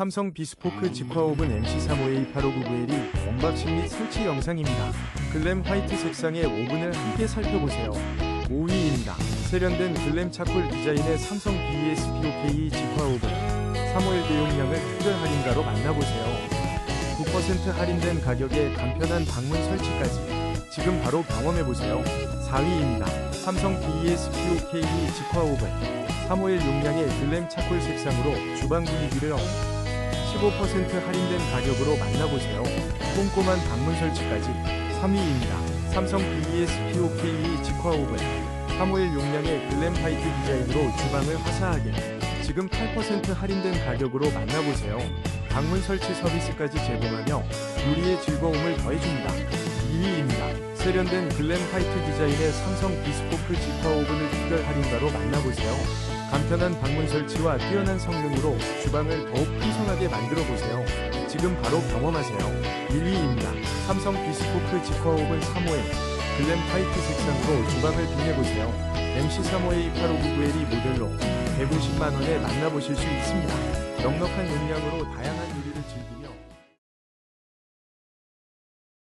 삼성 비스포크 직화오븐 MC35A8599L이 언박싱 및 설치 영상입니다. 글램 화이트 색상의 오븐을 함께 살펴보세요. 5위입니다. 세련된 글램 차콜 디자인의 삼성 BESPOK 직화오븐 351 대용량을 특별 할인가로 만나보세요. 9% 할인된 가격에 간편한 방문 설치까지 지금 바로 경험해보세요. 4위입니다. 삼성 BESPOK 직화오븐 351 용량의 글램 차콜 색상으로 주방 분위기를 업. 15% 할인된 가격으로 만나보세요. 꼼꼼한 방문 설치까지 3위입니다. 삼성 BESPOK 직화 오븐 351 용량의 글램 화이트 디자인으로 주방을 화사하게 지금 8% 할인된 가격으로 만나보세요. 방문 설치 서비스까지 제공하며 요리의 즐거움을 더해줍니다. 2위입니다. 세련된 글램 화이트 디자인의 삼성 비스포크 직화 오븐을 특별 할인가로 만나보세요. 간편한 방문 설치와 뛰어난 성능으로 주방을 더욱 풍성하게 만들어 보세요. 지금 바로 경험하세요. 1위입니다. 삼성 비스포크 직화 오븐 3호에 글램 화이트 색상으로 주방을 빛내보세요. MC35A8599L이 모델로 150만원에 만나보실 수 있습니다. 넉넉한 용량으로 다양한 요리를 즐기고